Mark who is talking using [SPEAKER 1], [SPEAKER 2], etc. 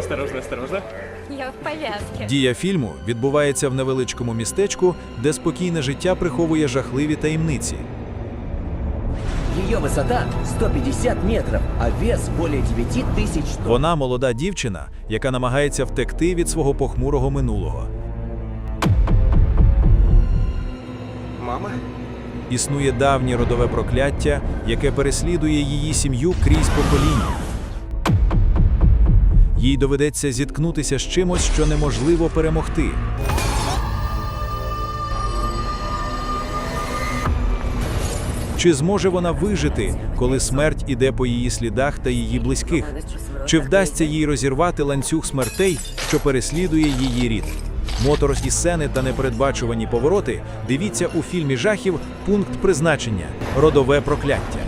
[SPEAKER 1] Осторожно, осторожно.
[SPEAKER 2] Я в повязке.
[SPEAKER 3] Дія фільму відбувається в невеличкому містечку, де спокійне життя приховує жахливі таємниці.
[SPEAKER 4] Ее высота 150 метров, а вес более 9 тысяч тонн.
[SPEAKER 3] Вона молода дівчина, яка намагається втекти від свого похмурого минулого.
[SPEAKER 1] Мама?
[SPEAKER 3] Існує давнє родове прокляття, яке переслідує її сім'ю крізь покоління. Їй доведеться зіткнутися з чимось, що неможливо перемогти. Чи зможе вона вижити, коли смерть іде по її слідах та її близьких? Чи вдасться їй розірвати ланцюг смертей, що переслідує її рід? Моторошні сцени та непередбачувані повороти дивіться у фільмі жахів Пункт призначення Родове прокляття.